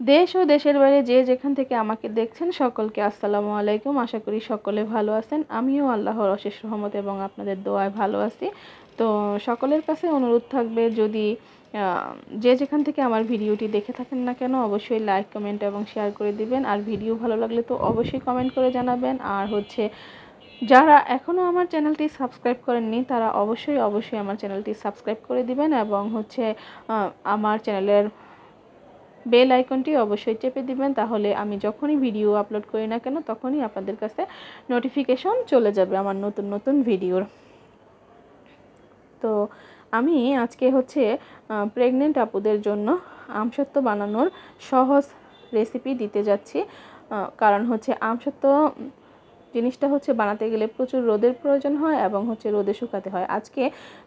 দেশ ও দেশের বাইরে যে যেখান থেকে আমাকে দেখছেন, সকলকে আসসালামু আলাইকুম। আশা করি সকলে ভালো আছেন। আমিও আল্লাহর অশেষ রহমত এবং আপনাদের দোয়ায় ভালো আছি। তো সকলের কাছে অনুরোধ থাকবে, যদি যে যেখান থেকে আমার ভিডিওটি দেখে থাকেন না কেন, অবশ্যই লাইক কমেন্ট এবং শেয়ার করে দিবেন। আর ভিডিও ভালো লাগলে তো অবশ্যই কমেন্ট করে জানাবেন। আর হচ্ছে, যারা এখনও আমার চ্যানেলটি সাবস্ক্রাইব করেননি, তারা অবশ্যই অবশ্যই আমার চ্যানেলটি সাবস্ক্রাইব করে দিবেন এবং হচ্ছে আমার চ্যানেলের বেল আইকনটি অবশ্যই চেপে দিবেন, তাহলে আমি যখনই ভিডিও আপলোড করি না কেন, তখনই আপনাদের কাছে নোটিফিকেশন চলে যাবে আমার নতুন নতুন ভিডিওর। তো আমি আজকে হচ্ছে প্রেগনেন্ট আপুদের জন্য আমসত্ব বানানোর সহজ রেসিপি দিতে যাচ্ছি। কারণ হচ্ছে আমসত্ব জিনিসটা হচ্ছে বানাতে গেলে প্রচুর রোদের প্রয়োজন হয় এবং হচ্ছে রোদে শুকাতে হয়। আজকে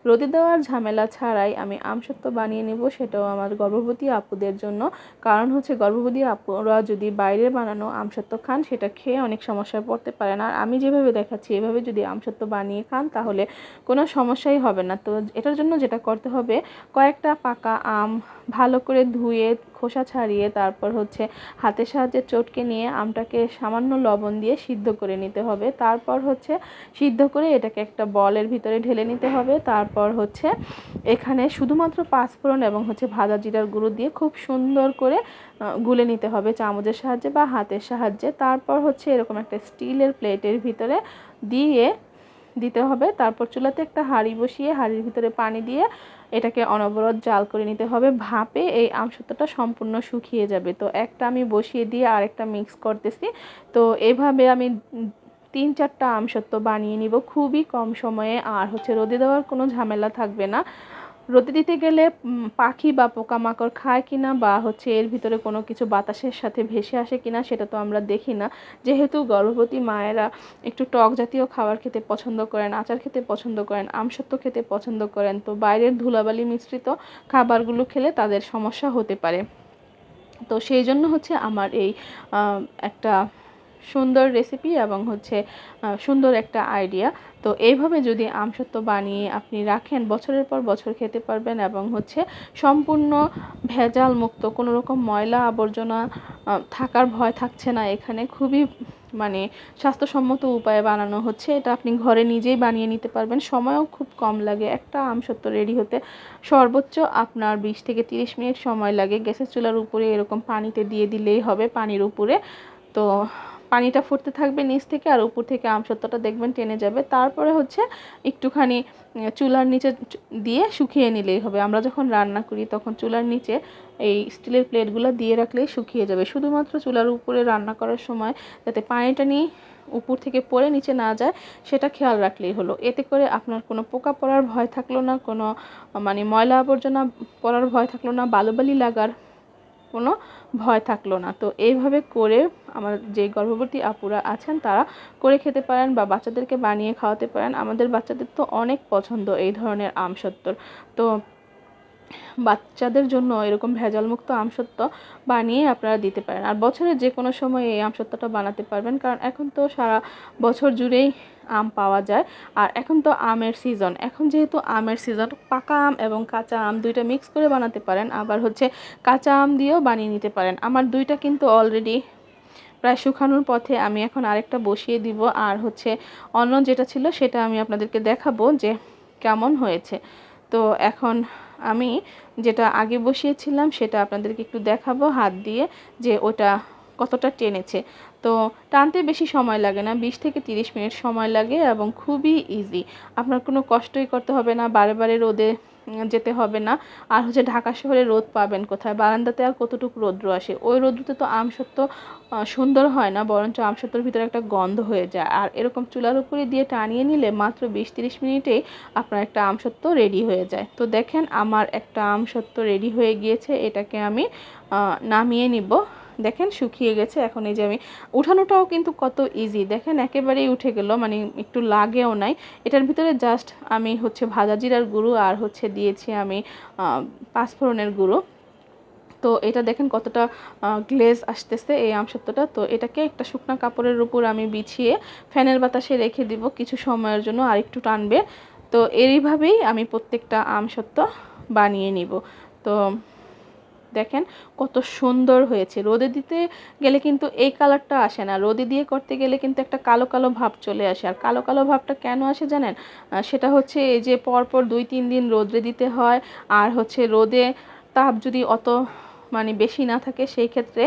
রোদে দেওয়ার ঝামেলা ছাড়াই আমি আমসত্ব বানিয়ে নেব, সেটাও আমার গর্ভবতী আপুদের জন্য। কারণ হচ্ছে গর্ভবতী আপুরা যদি বাইরে বানানো আমসত্ব খান, সেটা খেয়ে অনেক সমস্যায় পড়তে পারেন। আর আমি যেভাবে দেখাচ্ছি, এভাবে যদি আমসত্ব বানিয়ে খান, তাহলে কোনো সমস্যাই হবে না। তো এটার জন্য যেটা করতে হবে, কয়েকটা পাকা আম ভালো করে ধুয়ে, খোসা ছাড়িয়ে তারপর হচ্ছে হাতের সাহায্যে চটকে নিয়ে আমটাকে সামান্য লবণ দিয়ে সিদ্ধ করে নিতে হবে। তারপর হচ্ছে সিদ্ধ করে এটাকে একটা বলের ভিতরে ঢেলে নিতে হবে। তারপর হচ্ছে এখানে শুধুমাত্র পাঁচফোড়ন এবং হচ্ছে ভাজা জিরার গুঁড়ো দিয়ে খুব সুন্দর করে গুলে নিতে হবে চামচের সাহায্যে বা হাতের সাহায্যে। তারপর হচ্ছে এরকম একটা স্টিলের প্লেটের ভিতরে দিয়ে দিতে হবে। তারপর চুলাতে একটা হাঁড়ি বসিয়ে হাঁড়ির ভিতরে পানি দিয়ে এটাকে অনবরত জাল করে নিতে হবে। ভাপে এই আমসত্বটা সম্পূর্ণ শুকিয়ে যাবে। তো একটা আমি বসিয়ে দিয়ে আরেকটা মিক্স করতেছি। তো এভাবে আমি তিন চারটা আমসত্ব বানিয়ে নিব। খুবই কম সময়ে, আর হচ্ছে রোদে দেওয়ার কোনো ঝামেলা থাকবে না। রোদে দিতে গেলে পাখি বা পোকামাকড় খায় কিনা বা হচ্ছে এর ভিতরে কোনো কিছু বাতাসের সাথে ভেসে আসে কিনা সেটা তো আমরা দেখি না। যেহেতু গর্ভবতী মায়েরা একটু টক জাতীয় খাবার খেতে পছন্দ করেন, আচার খেতে পছন্দ করেন আমসত্ব খেতে পছন্দ করেন, তো বাইরের ধুলাবালি মিশ্রিত খাবারগুলো খেলে তাদের সমস্যা হতে পারে। তো সেই জন্য হচ্ছে আমার এই একটা সুন্দর রেসিপি এবং হচ্ছে সুন্দর একটা আইডিয়া তো এইভাবে যদি আমসত্ব বানিয়ে আপনি রাখেন, বছরের পর বছর খেতে পারবেন এবং হচ্ছে সম্পূর্ণ ভেজাল মুক্ত, কোনো রকম ময়লা আবর্জনা থাকার ভয় থাকছে না এখানে। খুবই মানে স্বাস্থ্যসম্মত উপায়ে বানানো হচ্ছে। এটা আপনি ঘরে নিজেই বানিয়ে নিতে পারবেন। সময়ও খুব কম লাগে। একটা আমসত্ব রেডি হতে সর্বোচ্চ আপনার বিশ থেকে তিরিশ মিনিট সময় লাগে। গ্যাসের চুলার উপরে এরকম পানিতে দিয়ে দিলেই হবে, পানির উপরে। তো পানিটা ফুটতে থাকবে নিচ থেকে আর উপর থেকে আমসত্ত্বটা দেখবেন টেনে যাবে। তারপরে হচ্ছে একটুখানি চুলার নিচে দিয়ে শুকিয়ে নিলেই হবে। আমরা যখন রান্না করি তখন চুলার নিচে এই স্টিলের প্লেটগুলো দিয়ে রাখলেই শুকিয়ে যাবে। শুধুমাত্র চুলার উপরে রান্না করার সময় যাতে পানিটা নিয়ে উপর থেকে পড়ে নিচে না যায়, সেটা খেয়াল রাখলেই হলো। এতে করে আপনার কোনো পোকা পড়ার ভয় থাকল না, কোনো মানে ময়লা আবর্জনা পড়ার ভয় থাকল না, বালুবালি লাগার কোনো ভয় থাকল না। তো এইভাবে করে আমার যে গর্ভবতী আপুরা আছেন, তারা করে খেতে পারেন বা বাচ্চাদেরকে বানিয়ে খাওয়াতে পারেন। আমাদের বাচ্চাদের তো অনেক পছন্দ এই ধরনের আমসত্তর তো বাচ্চাদের জন্য এরকম ভেজালমুক্ত আমসত্ত্ব বানিয়ে আপনারা দিতে পারেন। আর বছরের যে কোনো সময় এই আমসত্ত্বটা বানাতে পারবেন, কারণ এখন তো সারা বছর জুড়েই আম পাওয়া যায়। আর এখন তো আমের সিজন এখন যেহেতু আমের সিজন পাকা আম এবং কাঁচা আম দুইটা মিক্স করে বানাতে পারেন, আবার হচ্ছে কাঁচা আম দিয়েও বানিয়ে নিতে পারেন। আমার দুইটা কিন্তু অলরেডি প্রায় শুকানোর পথে আমি এখন আরেকটা বসিয়ে দিব। আর হচ্ছে অন্য যেটা ছিল সেটা আমি আপনাদেরকে দেখাবো যে কেমন হয়েছে। তো এখন আমি যেটা আগে বসিয়েছিলাম সেটা আপনাদেরকে একটু দেখাবো হাত দিয়ে যে ওটা কতটা টেনেছে। তো টানতে বেশি সময় লাগে না, বিশ থেকে তিরিশ মিনিট সময় লাগে এবং খুবই ইজি আপনার কোনো কষ্টই করতে হবে না বারে বারে রোদে যেতে হবে না। আর হচ্ছে ঢাকা শহরে রোদ পাবেন কোথায়? বারান্দাতে আর কতটুকু রৌদ্র আসে? ওই রৌদ্রতে তো আমসত্ব সুন্দর হয় না, বরঞ্চ আমসত্বর ভিতরে একটা গন্ধ হয়ে যায়। আর এরকম চুলার উপরে দিয়ে টানিয়ে নিলে মাত্র বিশ তিরিশ মিনিটেই আপনার একটা আমসত্ব রেডি হয়ে যায়। তো দেখেন আমার একটা আমসত্ব রেডি হয়ে গিয়েছে, এটাকে আমি নামিয়ে নিব। দেখেন শুকিয়ে গেছে। এখন এই যে আমি, উঠানোটাও কিন্তু কত ইজি দেখেন একেবারেই উঠে গেল মানে একটু লাগেও নাই। এটার ভিতরে জাস্ট আমি হচ্ছে ভাজা জিরার গুঁড়ো আর হচ্ছে দিয়েছি আমি পাঁচফোড়নের গুঁড়ো। তো এটা দেখেন কতটা গ্লেজ আসতেছে এই আমসত্বটা। তো এটাকে একটা শুকনো কাপড়ের উপর আমি বিছিয়ে ফ্যানের বাতাসে রেখে দিব কিছু সময়ের জন্য আর একটু টানবে। তো এইভাবেই আমি প্রত্যেকটা আমসত্ব বানিয়ে নিব। তো দেখেন কত সুন্দর হয়েছে। রোদে দিতে গেলে কিন্তু এই কালারটা আসে না। রোদে দিয়ে করতে গেলে কিন্তু একটা কালো কালো ভাব চলে আসে। আর কালো কালো ভাবটা কেন আসে জানেন? সেটা হচ্ছে এই যে পরপর দুই তিন দিন রোদে দিতে হয়। আর হচ্ছে রোদে তাপ যদি অত মানে বেশি না থাকে সেই ক্ষেত্রে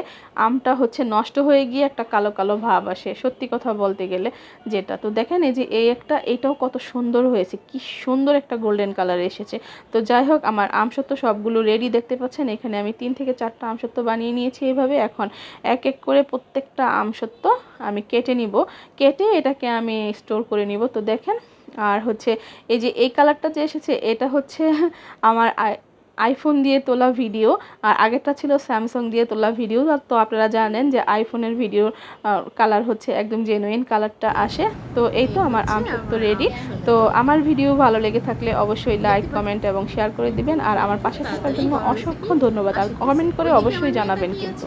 আমটা হচ্ছে নষ্ট হয়ে গিয়ে একটা কালো কালো ভাব আসে, সত্যি কথা বলতে গেলে যেটা। তো দেখেন এই যে এই একটা, এটাও কত সুন্দর হয়েছে, কি সুন্দর একটা গোল্ডেন কালার এসেছে। তো যাই হোক, আমার আমসত্ব সবগুলো রেডি দেখতে পাচ্ছেন, এখানে আমি তিন থেকে চারটা আমসত্ব বানিয়ে নিয়েছি এইভাবে এখন এক এক করে প্রত্যেকটা আমসত্ব আমি কেটে নিব, কেটে এটাকে আমি স্টোর করে নিব। তো দেখেন, আর হচ্ছে এই যে এই কালারটা যে এসেছে, এটা হচ্ছে আমার আইফোন দিয়ে তোলা ভিডিও আর আগেরটা ছিল স্যামসাং দিয়ে তোলা ভিডিও তো আপনারা জানেন যে আইফোনের ভিডিও কালার হচ্ছে একদম জেনুইন কালারটা আসে। তো এই তো আমার তো রেডি তো আমার ভিডিও ভালো লেগে থাকলে অবশ্যই লাইক কমেন্ট এবং শেয়ার করে দিবেন। আর আমার পাশে থাকার জন্য অসংখ্য ধন্যবাদ। আর কমেন্ট করে অবশ্যই জানাবেন কিন্তু।